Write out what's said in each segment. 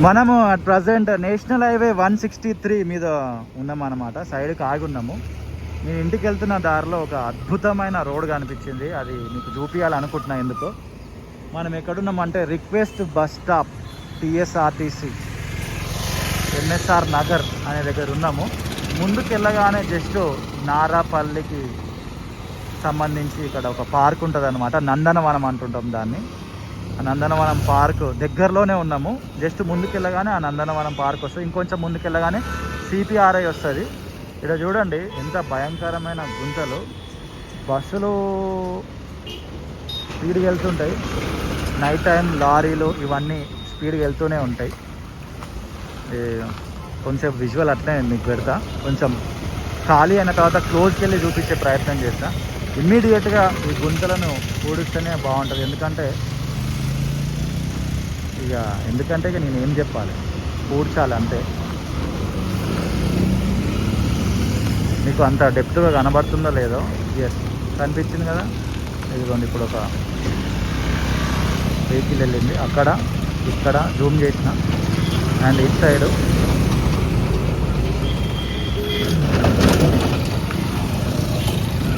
మనము at present national highway one sixty three మీద ఉన్నామన్నమాట. సైడ్కి ఆగి ఉన్నాము. నేను ఇంటికి వెళ్తున్న దారిలో ఒక అద్భుతమైన రోడ్ కనిపించింది. అది మీకు చూపించాలనుకుంటున్నా ఎందుకు. మనం ఎక్కడున్నామంటే request bus stop TSRTC MSR Nagar అనే దగ్గర ఉన్నాము. ముందుకు వెళ్ళగానే జస్ట్ నారాపల్లికి సంబంధించి ఇక్కడ ఒక పార్క్ ఉంటుంది అనమాట నందనవనం అంటుంటాం దాన్ని. నందనవనం పార్క్ దగ్గరలోనే ఉన్నాము. జస్ట్ ముందుకెళ్ళగానే ఆ నందనవనం పార్క్ వస్తుంది. ఇంకొంచెం ముందుకెళ్ళగానే సిపిఆర్ఐ వస్తుంది. ఇక్కడ చూడండి ఎంత భయంకరమైన గుంతలు. బస్సులు స్పీడ్గా వెళ్తుంటాయి. నైట్ టైం లారీలు ఇవన్నీ స్పీడ్గా వెళ్తూనే ఉంటాయి. కొంచెం విజువల్ అట్లే మీకు పెడతా. కొంచెం ఖాళీ అయిన తర్వాత క్లోజ్కి వెళ్ళి చూపించే ప్రయత్నం చేస్తా. ఇమ్మీడియట్గా ఈ గుంతలను కూడిస్తేనే బాగుంటుంది. ఎందుకంటే ఇక ఎందుకంటే ఇక నేను ఏం చెప్పాలి? పూడ్చాలి అంతే. మీకు అంత డెప్త్గా కనబడుతుందో లేదో? ఎస్ కనిపించింది కదా? ఇదిగోండి ఇప్పుడు ఒక వెహికల్ వెళ్ళింది. అక్కడ ఇక్కడ జూమ్ చేసిన. And it side.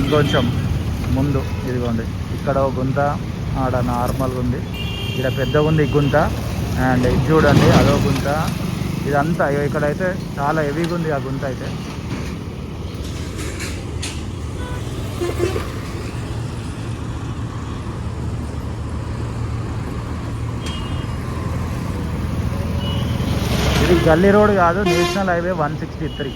ఇంకొంచెం ముందు. ఇదిగోండి. ఇక్కడ గుంత ఆడ నార్మల్గా ఉంది. ఇక్కడ పెద్దగా ఉంది గుంత. అండ్ ఇది చూడండి అదో గుంత. ఇదంతా ఇక్కడైతే చాలా హెవీగా ఉంది ఆ గుంత అయితే. ఇది గల్లీ రోడ్ కాదు national highway one sixty three.